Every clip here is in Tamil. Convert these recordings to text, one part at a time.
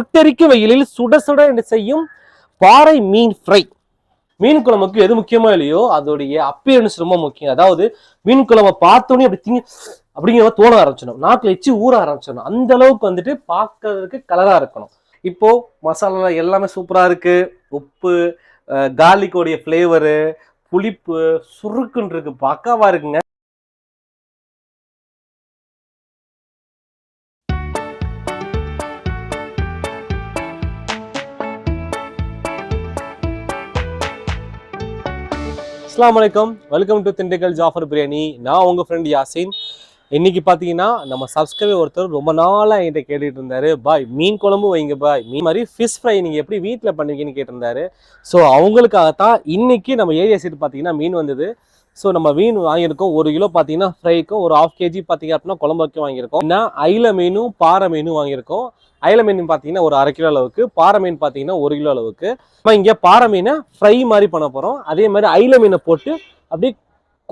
சுட்டெரிக்க வெயிலில் சுட சுட என்று செய்யும்? பாறை மீன் ஃப்ரை. மீன் குழம்புக்கு எது முக்கியமோ இல்லையோ அதோடைய அப்பியரன்ஸ் ரொம்ப முக்கியம். அதாவது மீன் குழம்பை பார்த்தோன்னே அப்படி திங்க அப்படிங்கிற மாதிரி தோண ஆரம்பிச்சிடும். நாக்கில் வச்சு ஊற ஆரம்பிச்சிடணும். அந்த அளவுக்கு வந்துட்டு பார்க்கறதுக்கு கலராக இருக்கணும். இப்போ மசாலா எல்லாமே சூப்பராக இருக்கு. உப்பு கார்லிக்கோடைய ஃப்ளேவரு புளிப்பு சுருக்குன்னு இருக்கு பக்காவா இருக்குங்க. அஸ்லாம் வலைக்கம் வெல்கம் டு திண்டுக்கல் ஜாஃபர் பிரியாணி. நான் உங்கள் ஃப்ரெண்ட் யாசின். இன்னைக்கு பார்த்தீங்கன்னா நம்ம சப்ஸ்கிரைபர் ஒருத்தர் ரொம்ப நாளாக என்கிட்ட கேட்டுட்டு இருந்தாரு. பாய் மீன் குழம்பு வைங்க பாய். மீன் மாதிரி ஃபிஷ் ஃப்ரை நீங்கள் எப்படி வீட்டில் பண்ணுவீங்கன்னு கேட்டிருந்தாரு. ஸோ அவங்களுக்காகத்தான் இன்னைக்கு நம்ம ஏரியா சைடு பார்த்தீங்கன்னா மீன் வந்தது. ஸோ நம்ம மீன் வாங்கியிருக்கோம். ஒரு கிலோ பார்த்தீங்கன்னா ஃப்ரைக்கும் ஒரு ஆஃப் கேஜி பார்த்தீங்க அப்படின்னா குழம்பு வைக்க வாங்கியிருக்கோம். ஏன்னா ஐல மீனும் பாறை மீனும் வாங்கியிருக்கோம். அயல மீன் பார்த்தீங்கன்னா ஒரு அரை கிலோ அளவுக்கு பாறை மீன் பார்த்தீங்கன்னா ஒரு கிலோ அளவுக்கு. நம்ம இங்கே பாறை மீனை ஃப்ரை மாதிரி பண்ண போகிறோம் அதே மாதிரி அயில மீனை போட்டு அப்படியே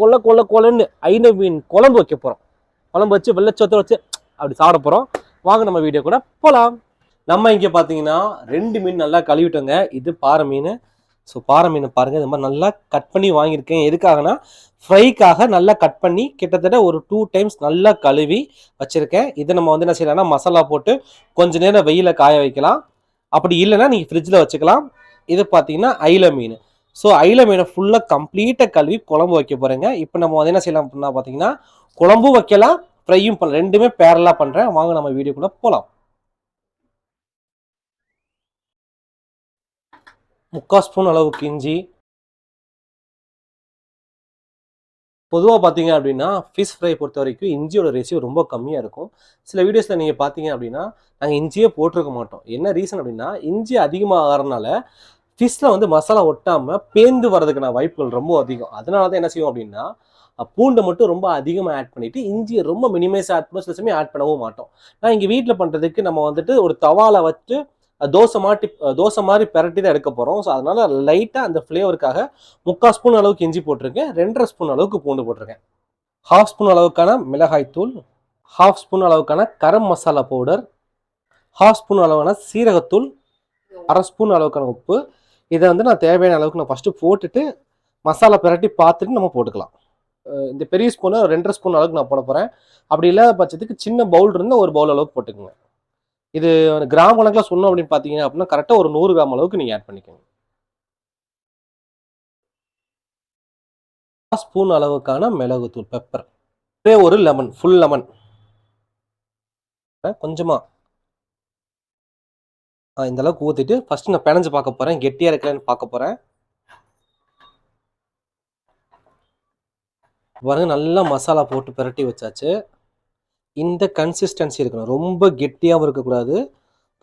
கொல்ல கொல்ல கொலன்னு அயில மீன் குழம்பு வைக்க போகிறோம் குழம்பு வச்சு வெள்ளச்சோத்தை வச்சு அப்படி சாப்பிட போகிறோம் வாங்க நம்ம வீடியோ கூட போகலாம் நம்ம இங்கே பார்த்தீங்கன்னா ரெண்டு மீன் நல்லா கழுவிட்டோங்க. இது பாறை மீன். ஸோ பாறை மீன் பாருங்கள் இது மாதிரி நல்லா கட் பண்ணி வாங்கியிருக்கேன். எதுக்காகனா ஃப்ரைக்காக நல்லா கட் பண்ணி கிட்டத்தட்ட ஒரு டூ டைம்ஸ் நல்லா கழுவி வச்சுருக்கேன். இதை நம்ம வந்து என்ன செய்யலாம்னா மசாலா போட்டு கொஞ்ச நேரம் வெயில காய வைக்கலாம். அப்படி இல்லைன்னா நீங்கள் ஃப்ரிட்ஜில் வச்சுக்கலாம். இது பார்த்தீங்கன்னா ஐல மீன். ஸோ ஐல மீனை ஃபுல்லாக கம்ப்ளீட்டாக கழுவி குழம்பு வைக்க போகிறேங்க இப்போ நம்ம வந்து என்ன செய்யலாம் அப்படின்னா பார்த்தீங்கன்னா குழம்பும் வைக்கலாம் ஃப்ரையும் பண்ணலாம் ரெண்டுமே பேரலாக பண்ணுறேன் வாங்க நம்ம வீடியோக்குள்ளே போகலாம் முக்கால் ஸ்பூன் அளவுக்கு இஞ்சி. பொதுவாக பார்த்தீங்க அப்படின்னா ஃபிஷ் ஃப்ரை பொறுத்த வரைக்கும் இஞ்சியோட ரேஷியோ ரொம்ப கம்மியாக இருக்கும். சில வீடியோஸில் நீங்கள் பார்த்தீங்க அப்படின்னா நாங்கள் இஞ்சியே போட்டிருக்க மாட்டோம். என்ன ரீசன் அப்படின்னா இஞ்சி அதிகமாக ஆகிறனால ஃபிஷ்ஷில் வந்து மசாலா ஒட்டாமல் பேந்து வர்றதுக்கான வாய்ப்புகள் ரொம்ப அதிகம். அதனால தான் என்ன செய்வோம் அப்படின்னா பூண்டை மட்டும் ரொம்ப அதிகமாக ஆட் பண்ணிவிட்டு இஞ்சியை ரொம்ப மினிமைஸாக ஆட் பண்ணுவோம் சில சமயம் ஆட் பண்ணவும் மாட்டோம். நான் இங்கே வீட்டில் பண்ணுறதுக்கு நம்ம வந்துட்டு ஒரு தவால வச்சு தோசை மாட்டி தோசை மாதிரி பெரட்டி தான் எடுக்க போகிறோம் ஸோ அதனால் லைட்டாக அந்த ஃப்ளேவருக்காக முக்கால் ஸ்பூன் அளவுக்கு இஞ்சி போட்டிருக்கேன். ரெண்டரை ஸ்பூன் அளவுக்கு பூண்டு போட்டிருக்கேன். ஹாஃப் ஸ்பூன் அளவுக்கான மிளகாய் தூள் ஹாஃப் ஸ்பூன் அளவுக்கான garam masala powder half spoon அளவான சீரகத்தூள் அரை ஸ்பூன் அளவுக்கான உப்பு. இதை வந்து நான் தேவையான அளவுக்கு நான் ஃபஸ்ட்டு போட்டுட்டு மசாலா பிரட்டி பார்த்துட்டு நம்ம போட்டுக்கலாம். இந்த பெரிய ஸ்பூனை ரெண்டரை ஸ்பூன் அளவுக்கு நான் போட போகிறேன் அப்படி இல்லாத பட்சத்துக்கு சின்ன பவுல் இருந்தால் ஒரு பவுல் அளவுக்கு போட்டுக்கோங்க. இது கிராம் கணக்கில் சொன்னோம் அப்படின்னு பார்த்தீங்க அப்படின்னா கரெக்டாக ஒரு நூறு கிராம் அளவுக்கு நீங்கள் ஆட் பண்ணிக்கோங்க. ஸ்பூன் அளவுக்கான மிளகுத்தூள் பெப்பர் ஒரே ஒரு லெமன் ஃபுல் லெமன் கொஞ்சமாக இந்த அளவுக்கு ஊற்றிட்டு ஃபர்ஸ்ட் நான் பிணைஞ்சு பார்க்க போகிறேன் கெட்டியாக இருக்கலன்னு பார்க்க போகிறேன் பாருங்க நல்லா மசாலா போட்டு பிரட்டி வச்சாச்சு. இந்த கன்சிஸ்டன்சி இருக்கணும். ரொம்ப கெட்டியாகவும் இருக்கக்கூடாது.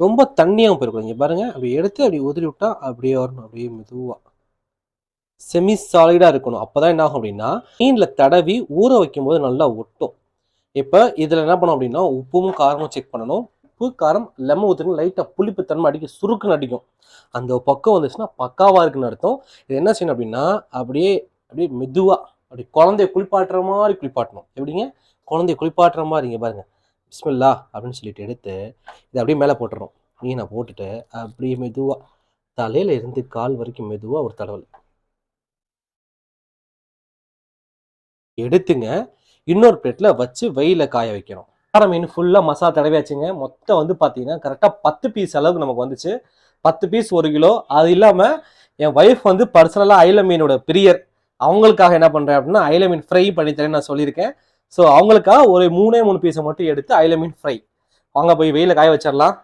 ரொம்ப தண்ணியாகவும் போயிருக்கணும் இங்கே பாருங்க அப்படி எடுத்து அப்படி உதிரி விட்டால் அப்படியே வரணும். அப்படியே மெதுவாக செமி சாலிடாக இருக்கணும். அப்போ தான் என்ன ஆகும் அப்படின்னா மீனில் தடவி ஊற வைக்கும்போது நல்லா ஒட்டும். இப்போ இதில் என்ன பண்ணோம் அப்படின்னா உப்பும் காரமும் செக் பண்ணணும். உப்பு காரம் லெமன் ஊற்றுங்க லைட்டாக புளிப்பு தன்மை அடிக்க சுருக்குன்னு அடிக்கும். அந்த பக்கம் வந்துச்சுன்னா பக்காவாக இருக்குன்னு அர்த்தம். இது என்ன செய்யணும் அப்படின்னா அப்படியே அப்படியே மெதுவாக அப்படி குழந்தைய குளிப்பாட்டுற மாதிரி குளிப்பாட்டணும். எப்படிங்க? குழந்தைய குளிப்பாட்டுற மாதிரி இங்கே பாருங்கள் பிஸ்மில்லா அப்படின்னு சொல்லிட்டு எடுத்து இதை அப்படியே மேலே போட்டுறோம் மீனை போட்டுட்டு அப்படியே மெதுவாக தலையில் இருந்து கால் வரைக்கும் மெதுவாக ஒரு தடவல். எடுத்துங்க. இன்னொரு பிளேட்டில் வச்சு வெயில காய வைக்கணும். காரம் மீன் ஃபுல்லாக மசாலா தடவையாச்சுங்க. மொத்தம் வந்து பார்த்தீங்கன்னா கரெக்டாக பத்து பீஸ் அளவுக்கு நமக்கு வந்துச்சு. பத்து பீஸ் ஒரு கிலோ. அது இல்லாமல் என் ஒய்ஃப் வந்து பர்சனலாக ஐல மீனோட பிரியர். அவங்களுக்காக என்ன பண்ணுறேன் அப்படின்னா ஐல மீன் ஃப்ரை பண்ணி தரேன் நான் சொல்லியிருக்கேன். ஸோ அவங்களுக்காக ஒரு மூணே மூணு பீஸை மட்டும் எடுத்து ஐல மீன் ஃப்ரை வாங்க போய் வெயில காய வச்சிடலாம்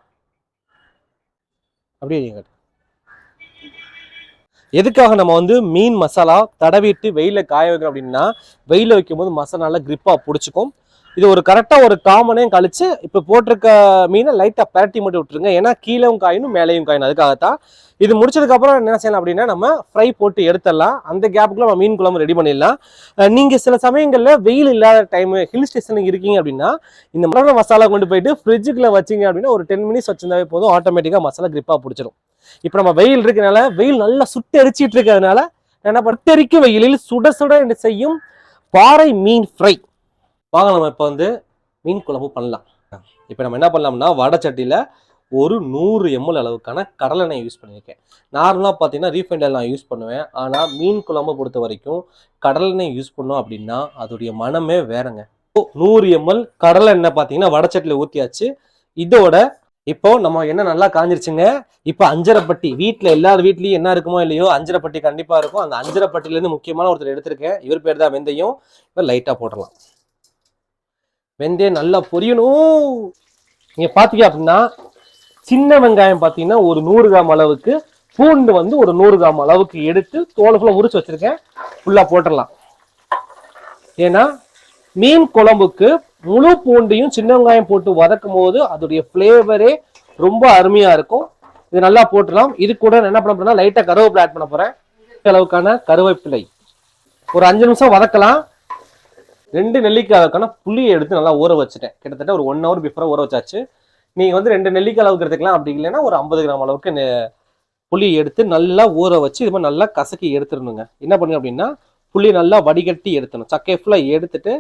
அப்படியே நீங்கள் எதுக்காக நம்ம வந்து மீன் மசாலா தடவிட்டு வெயில காய வைக்கிறோம் அப்படின்னா வெயில வைக்கும்போது மசாலா நல்லா கிரிப்பாக பிடிச்சிக்கும். இது ஒரு கரெக்டாக ஒரு காமனையும் கழிச்சு இப்போ போட்டிருக்க மீனை லைட்டாக பரட்டி மட்டும் விட்டுருங்க. ஏன்னா கீழேயும் காயினும் மேலேயும் காயினும் அதுக்காகத்தான் இது முடிச்சதுக்கப்புறம் என்ன செய்யலாம் அப்படின்னா நம்ம ஃப்ரை போட்டு எடுத்துடலாம். அந்த கேப்புக்குள்ள நம்ம மீன் குழம்பு ரெடி பண்ணிடலாம். நீங்கள் நீங்க சில சமயங்களில் வெயில் இல்லாத டைம் ஹில் ஸ்டேஷனுக்கு இருக்கீங்க அப்படின்னா இந்த மரண மசாலா கொண்டு போயிட்டு ஃப்ரிட்ஜுக்குள்ள வச்சீங்க அப்படின்னா ஒரு டென் மினிட்ஸ் வச்சிருந்தாவே போதும். ஆட்டோமேட்டிக்காக மசாலா கிரிப்பாக பிடிச்சிடும் இப்போ நம்ம வெயில் இருக்கனால வெயில் நல்லா சுட்டு எரிச்சிட்டு இருக்கிறதுனால என்ன பட்டரிக்கு வெயிலில் சுட சுட என்று செய்யும்? பாறை மீன் ஃப்ரை வாங்க நம்ம இப்போ வந்து மீன் குழம்பு பண்ணலாம். இப்போ நம்ம என்ன பண்ணலாம்னா வடை சட்டியில் ஒரு நூறு எம்எல் அளவுக்கான கடலெண்ணெய் யூஸ் பண்ணியிருக்கேன் நார்மலாக பார்த்தீங்கன்னா ரீஃபைண்ட் நான் யூஸ் பண்ணுவேன். ஆனால் மீன் குழம்பு பொறுத்த வரைக்கும் கடலெண்ணெய் யூஸ் பண்ணோம் அப்படின்னா அதோடைய மனமே வேறங்க. இப்போ நூறு எம்எல் கடலெண்ணெய் பார்த்தீங்கன்னா வடச்சட்டியில் ஊற்றியாச்சு இதோட இப்போ நம்ம என்ன நல்லா காஞ்சிருச்சுங்க. இப்போ அஞ்சரைப்பட்டி வீட்டில் எல்லார் வீட்லேயும் என்ன இருக்குமோ இல்லையோ அஞ்சரைப்பட்டி கண்டிப்பாக இருக்கும். அந்த அஞ்சரைப்பட்டிலேருந்து முக்கியமான ஒருத்தர் எடுத்திருக்கேன். இவர் பேர் தான் வெந்தயம். இப்போ லைட்டாக போடலாம். வெந்தயம் நல்லா பொரியணும். நீங்கள் பார்த்தீங்க அப்படின்னா சின்ன வெங்காயம் பார்த்தீங்கன்னா ஒரு நூறு கிராம் அளவுக்கு பூண்டு வந்து ஒரு நூறு கிராம் அளவுக்கு எடுத்து தோலை ஃபுல்லாக உரிச்சு வச்சிருக்கேன். ஃபுல்லாக போட்டுடலாம். ஏன்னா மீன் குழம்புக்கு முழு பூண்டையும் சின்ன வெங்காயம் போட்டு வதக்கும் போது அதோடைய ஃப்ளேவரே ரொம்ப அருமையா இருக்கும். இது நல்லா போட்டுடலாம். இது கூட நான் என்ன பண்ண போறேன்னா லைட்டா கருவேப்பிலை ஆட் பண்ண போறேன். அளவுக்கான கருவேப்பிலை. ஒரு அஞ்சு நிமிஷம் வதக்கலாம். ரெண்டு நெல்லிக்காய் அளவுக்கான புளியை எடுத்து நல்லா ஊற வச்சுட்டேன். கிட்டத்தட்ட ஒரு ஒன் ஹவர் பிஃபோரா ஊற வச்சாச்சு. நீங்கள் வந்து ரெண்டு நெல்லிக்காய் அளவுக்கு எடுத்துக்கலாம். அப்படி இல்லைன்னா ஒரு ஐம்பது கிராம் அளவுக்கு புளியை எடுத்து நல்லா ஊற வச்சு இது மாதிரி நல்லா கசக்கி எடுத்துடணுங்க. என்ன பண்ணுங்க அப்படின்னா புளி நல்லா வடிகட்டி எடுத்தணும் சக்கையை ஃபுல்லாக எடுத்துட்டு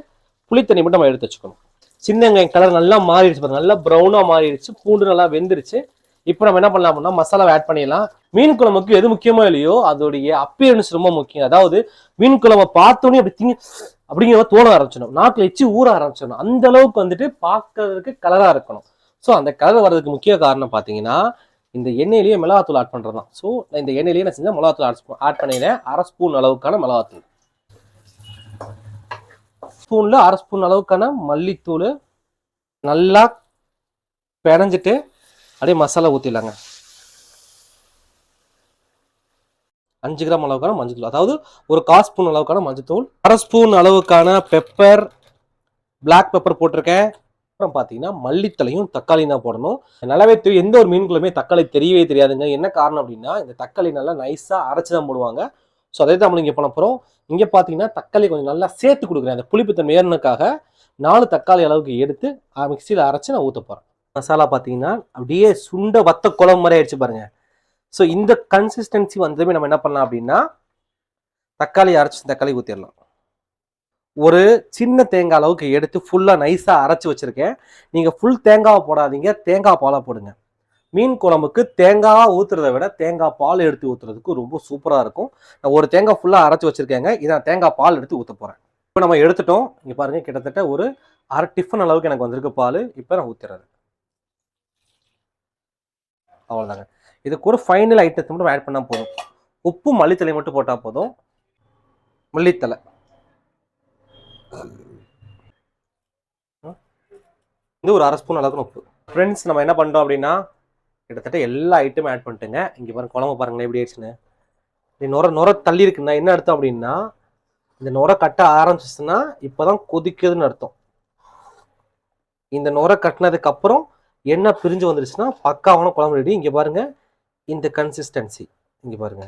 புளி தண்ணி மட்டும் நம்ம எடுத்து வச்சுக்கணும். சின்ன வெங்காயம் கலர் நல்லா மாறிடுச்சு பாருங்க. நல்லா ப்ரௌனாக மாறிடுச்சு. பூண்டு நல்லா வெந்துருச்சு. இப்போ நம்ம என்ன பண்ணலாம் அப்படின்னா மசாலாவை ஆட் பண்ணிடலாம். மீன் குழம்புக்கு எது முக்கியமோ இல்லையோ அதோடைய அப்பியரன்ஸ் ரொம்ப முக்கியம். அதாவது மீன் குழம்பை பார்த்தோன்னே அப்படி திங்க அப்படிங்கிற மாதிரி தோண ஆரம்பிச்சிடும் நாக்கில் எச்சு ஊற ஆரம்பிச்சிடணும். அந்த அளவுக்கு வந்துட்டு பார்க்கறதுக்கு கலராக இருக்கணும். ஸோ அந்த கலர் வர்றதுக்கு முக்கிய காரணம் பார்த்தீங்கன்னா இந்த எண்ணெயிலேயே மிளகாத்தூள் ஆட் பண்ணுறது தான். ஸோ நான் இந்த எண்ணெயிலேயே நான் செஞ்சால் மிளகாத்தூள் ஆட் ஆட் பண்ணிடுறேன். அரை ஸ்பூன் அளவுக்கான மிளகாத்தூள். ஸ்பூனில் அரை ஸ்பூன் அளவுக்கான மல்லித்தூள் நல்லா பிணைஞ்சிட்டு அப்படியே மசாலா ஊற்றிடலாங்க அஞ்சு கிராம் அளவுக்கான மஞ்சள் அதாவது ஒரு கால் ஸ்பூன் அளவுக்கான மஞ்சள் அரை ஸ்பூன் அளவுக்கான பெப்பர் பிளாக் பெப்பர் போட்டிருக்கேன். அப்புறம் பார்த்தீங்கன்னா மல்லித்தலையும் தக்காளி தான் போடணும். நல்லாவே தெரியும் எந்த ஒரு மீன்களுமே தக்காளி தெரியவே தெரியாதுங்க. என்ன காரணம் அப்படின்னா இந்த தக்காளி நல்லா நைஸாக அரைச்சி தான் போடுவாங்க. ஸோ அதே தான் நம்ம இங்கே பண்ண போகிறோம் இங்கே பார்த்தீங்கன்னா தக்காளி கொஞ்சம் நல்லா சேர்த்து கொடுக்குறேன். அந்த புளிப்புத்தன்மை ஏறினதுக்காக நாலு தக்காளி அளவுக்கு எடுத்து மிக்சியில் அரைச்சி நான் ஊற்ற போகிறேன் மசாலா பார்த்தீங்கன்னா அப்படியே சுண்ட வத்த குழம்பு மாதிரி ஆயிடுச்சு பாருங்கள் ஸோ இந்த கன்சிஸ்டன்சி வந்ததுமே நம்ம என்ன பண்ணலாம் அப்படின்னா தக்காளி அரைச்சி தக்காளி ஊற்றிடலாம் ஒரு சின்ன தேங்காய் அளவுக்கு எடுத்து ஃபுல்லாக நைஸாக அரைச்சி வச்சுருக்கேன். நீங்கள் ஃபுல் தேங்காவை போடாதீங்க தேங்காய் பாலாக போடுங்க. மீன் குழம்புக்கு தேங்காய் ஊற்றுறத விட தேங்காய் பால் எடுத்து ஊற்றுறதுக்கு ரொம்ப சூப்பராக இருக்கும். நான் ஒரு தேங்காய் ஃபுல்லாக அரைச்சி வச்சுருக்கேங்க. இதை நான் தேங்காய் பால் எடுத்து ஊற்ற போகிறேன் இப்போ நம்ம எடுத்துட்டோம். இங்கே பாருங்கள் கிட்டத்தட்ட ஒரு அரை டிஃபன் அளவுக்கு எனக்கு வந்திருக்கு பால். இப்போ நான் ஊற்றுறேன் அவ்வளோதாங்க இதுக்கு ஒரு ஃபைனல் ஐட்டத்தை மட்டும் ஆட் பண்ணால் போதும். உப்பு மல்லித்தலை மட்டும் போட்டால் போதும். மல்லித்தலை. இது ஒரு அரை ஸ்பூன் அளவுக்கு உப்பு. ஃப்ரெண்ட்ஸ் நம்ம என்ன பண்ணுறோம் அப்படின்னா கிட்டத்தட்ட எல்லா ஐட்டமும் ஆட் பண்ணிட்டுங்க. இங்கே பாருங்க குழம்பு பாருங்களேன் எப்படி ஆயிடுச்சுன்னு. நுர நுர தள்ளி இருக்குன்னா என்ன அர்த்தம் அப்படின்னா இந்த நுர கட்ட ஆரம்பிச்சிச்சுன்னா இப்போ தான் கொதிக்குதுன்னு அர்த்தம். இந்த நுர கட்டினதுக்கப்புறம் என்ன பிரிஞ்சு வந்துருச்சுன்னா பக்காவான குழம்பு ரெடி இங்கே பாருங்கள் இந்த கன்சிஸ்டன்சி இங்கே பாருங்க.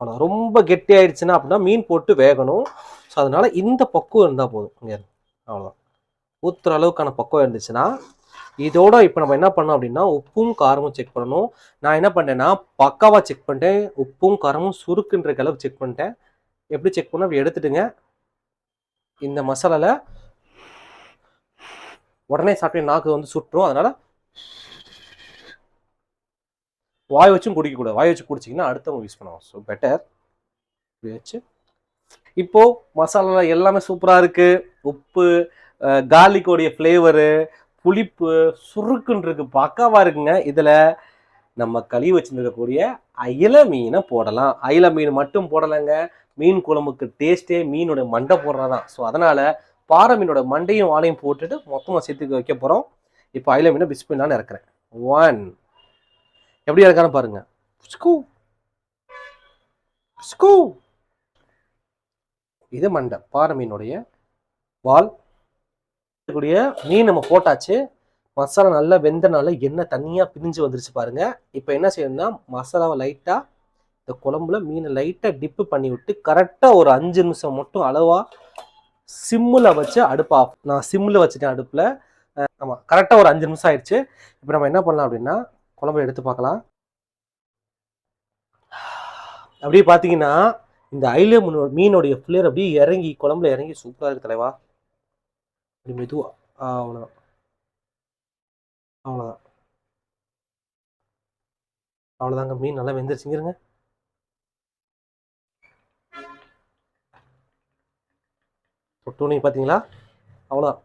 ஆனால் ரொம்ப கெட்டி ஆயிடுச்சுன்னா அப்படின்னா மீன் போட்டு வேகணும். ஸோ அதனால இந்த பக்குவம் இருந்தால் போதும். இங்கே அவ்வளோதான் ஊற்றுற அளவுக்கான பக்குவம் இருந்துச்சுன்னா இதோட இப்போ நம்ம என்ன பண்ணோம் அப்படின்னா உப்பும் காரமும் செக் பண்ணணும். நான் என்ன பண்ணேன்னா பக்காவாக செக் பண்ணிட்டேன். உப்பும் காரமும் சுருக்குன்ற அளவுக்கு செக் பண்ணிட்டேன். எப்படி செக் பண்ண அப்படி எடுத்துட்டுங்க. இந்த மசாலாவில் உடனே சாப்பிட்டு நாக்கு வந்து சுட்டுரும் அதனால வாய் வச்சும் குடிக்கக்கூடாது வாய் வச்சு குடிச்சிங்கன்னா அடுத்தவங்க யூஸ் பண்ணுவோம் ஸோ பெட்டர் இப்படி வச்சு. இப்போது மசாலா எல்லாமே சூப்பராக இருக்குது உப்பு கார்லிக்கோடைய ஃப்ளேவரு புளிப்பு சுருக்குன்னு பக்காவாக இருக்குங்க. இதில் நம்ம கழுவி வச்சுருக்கக்கூடிய அயில மீனை போடலாம். அயில மீன் மட்டும் போடலைங்க. மீன் குழம்புக்கு டேஸ்ட்டே மீனோட மண்டை போடுறதான் ஸோ அதனால் பாறை மீனோட மண்டையும் வாழையும் போட்டுட்டு மொத்தமாக சேர்த்துக்க வைக்க போகிறோம் இப்போ அயில மீனை பிஸ்பின்னான்னு இறக்குறேன். ஒன் எப்படி இருக்கான்னு பாருங்க. ஸ்கூ ஸ்கூ இது மண்டை. பாறை மீனுடைய வால். கூடிய மீன் நம்ம போட்டாச்சு. மசாலா நல்லா வெந்தனால எண்ணெய் தனியாக பிரிஞ்சு வந்துருச்சு பாருங்க. இப்போ என்ன செய்யணும்னா மசாலாவை லைட்டாக இந்த குழம்புல மீனை லைட்டாக டிப்பு பண்ணி விட்டு கரெக்டாக ஒரு அஞ்சு நிமிஷம் மட்டும் அளவாக சிம்மில் வச்சு அடுப்பா நான் சிம்மில் வச்சுட்டேன் அடுப்பில். ஆமாம் கரெக்டாக ஒரு அஞ்சு நிமிஷம் ஆயிடுச்சு. இப்போ நம்ம என்ன பண்ணலாம் அப்படின்னா குழம்பு எடுத்து பார்க்கலாம். அப்படியே பார்த்தீங்கன்னா இந்த ஐல மீனுடைய ஃப்ளேர் அப்படியே இறங்கி குழம்புல இறங்கி சூப்பராக இருக்கு தலைவா. அப்படி மெதுவா ஆ, அவ்வளோதான் அவ்வளோதான் அவ்வளோதாங்க மீன் நல்லா வெந்துருச்சுங்கிறங்க தொட்டுனி பார்த்தீங்களா? அவ்வளோதான்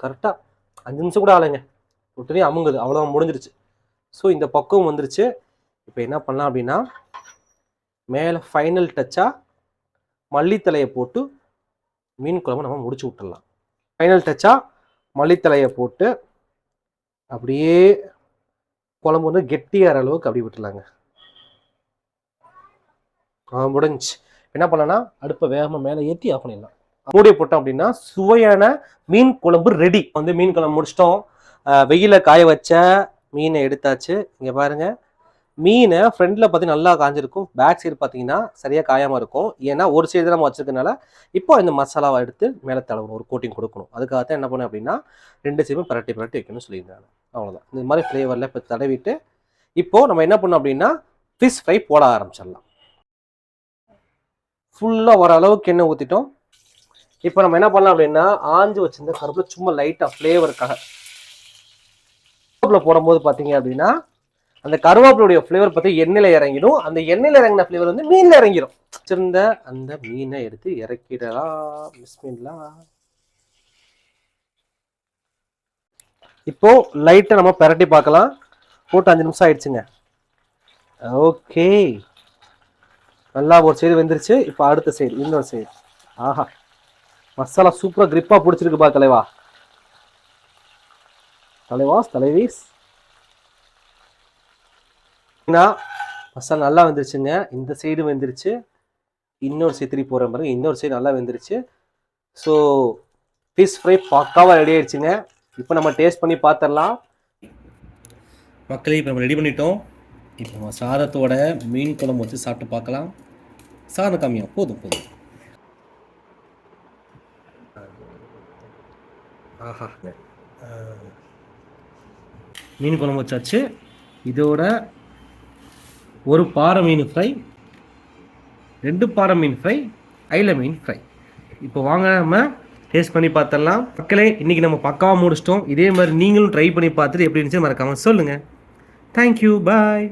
கரெக்டாக அஞ்சு நிமிஷம் கூட ஆலைங்க தொட்டுனி அமுங்குது. அவ்வளோதான் முடிஞ்சிருச்சு. ஸோ இந்த பக்கம் வந்துருச்சு. இப்போ என்ன பண்ணலாம் அப்படின்னா மேலே ஃபைனல் டச்சாக மல்லித்தலையை போட்டு மீன் குழம்பு நம்ம முடிச்சு விட்டுடலாம் ஃபைனல் டச்சாக மல்லித்தலையை போட்டு அப்படியே குழம்பு வந்து கெட்டியாகிற அளவுக்கு அப்படி விட்டுலாங்க முடிஞ்சு. என்ன பண்ணலன்னா அடுப்பை வேகமாக மேலே ஏற்றி ஆஃப் பண்ணிடலாம். மூடியை போட்டோம் அப்படின்னா சுவையான மீன் குழம்பு ரெடி வந்து மீன் குழம்பு முடிச்சிட்டோம். வெயில காய வச்ச மீனை எடுத்தாச்சு. இங்கே பாருங்கள் மீனை ஃப்ரண்டில் பார்த்தீங்கன்னா நல்லா காஞ்சிருக்கும். பேக் சைடு பார்த்தீங்கன்னா சரியாக காயாமல் இருக்கும். ஏன்னா ஒரு சைடு நம்ம வச்சிருக்கனால இப்போ இந்த மசாலாவை எடுத்து மேலே தடவணும். ஒரு கோட்டிங் கொடுக்கணும். அதுக்காக தான் என்ன பண்ணேன் அப்படின்னா ரெண்டு சைடும் பரட்டி பரட்டி வைக்கணும்னு சொல்லியிருந்தாங்க. அவ்வளோதான் இந்த மாதிரி ஃப்ளேவரில் இப்போ தடவிட்டு இப்போது நம்ம என்ன பண்ணோம் அப்படின்னா ஃபிஷ் ஃப்ரை போட ஆரம்பிச்சிடலாம். ஃபுல்லாக ஓரளவுக்கு எண்ணெய் ஊற்றிட்டோம் இப்போ நம்ம என்ன பண்ணலாம் அப்படின்னா ஆஞ்சு வச்சுருந்த கருப்பில் சும்மா லைட்டாக ஃப்ளேவருக்காக கருவேப்பிலை போடும்போது பார்த்தீங்க அப்படின்னா அந்த கருவேப்பிலுடைய ஃப்ளேவர் பார்த்து எண்ணெயில் இறங்கிடும். அந்த எண்ணெயில் இறங்கின ஃப்ளேவர் வந்து மீனில் இறங்கிடும் வச்சிருந்த அந்த மீனை எடுத்து இறக்கிடலாம். பிஸ்மில்லா இப்போ லைட்டை நம்ம பிரட்டி பார்க்கலாம். போட்டு அஞ்சு நிமிஷம் ஆயிடுச்சுங்க. ஓகே நல்லா ஒரு சைடு வெந்துருச்சு. இப்போ அடுத்த சைடு இன்னொரு சைடு ஆஹா. மசாலா சூப்பராக கிரிப்பாக பிடிச்சிருக்கு பா தலைவா. தலைவாஸ் தலைவீஸ் மசாலா நல்லா வெந்துருச்சுங்க. இந்த சைடு வெந்துருச்சு. இன்னொரு சைடு திருப்பி போகிற பாருங்க. இன்னொரு சைடு நல்லா வெந்துருச்சு. ஸோ ஃபிஷ் ஃப்ரை பக்காவாக ரெடி ஆயிடுச்சுங்க. இப்போ நம்ம டேஸ்ட் பண்ணி பார்த்துடலாம் மக்களே இப்போ நம்ம ரெடி பண்ணிட்டோம். இப்போ நம்ம சாதத்தோட மீன் குழம்பு வச்சு சாப்பிட்டு பார்க்கலாம். சாதம் கம்மியா போதும் போதும். ஆஹா. மீன் குழம்பு வச்சாச்சு. இதோட ஒரு பாறை மீன் ஃப்ரை ரெண்டு பாறை மீன் ஃப்ரை ஐல மீன் ஃப்ரை இப்போ வாங்க நம்ம டேஸ்ட் பண்ணி பார்த்துடலாம் மக்களே இன்றைக்கி நம்ம பக்காவாக முடிச்சிட்டோம். இதே மாதிரி நீங்களும் ட்ரை பண்ணி பார்த்துட்டு எப்படி இருந்துச்சு மறக்காமல் சொல்லுங்கள் தேங்க்யூ பாய்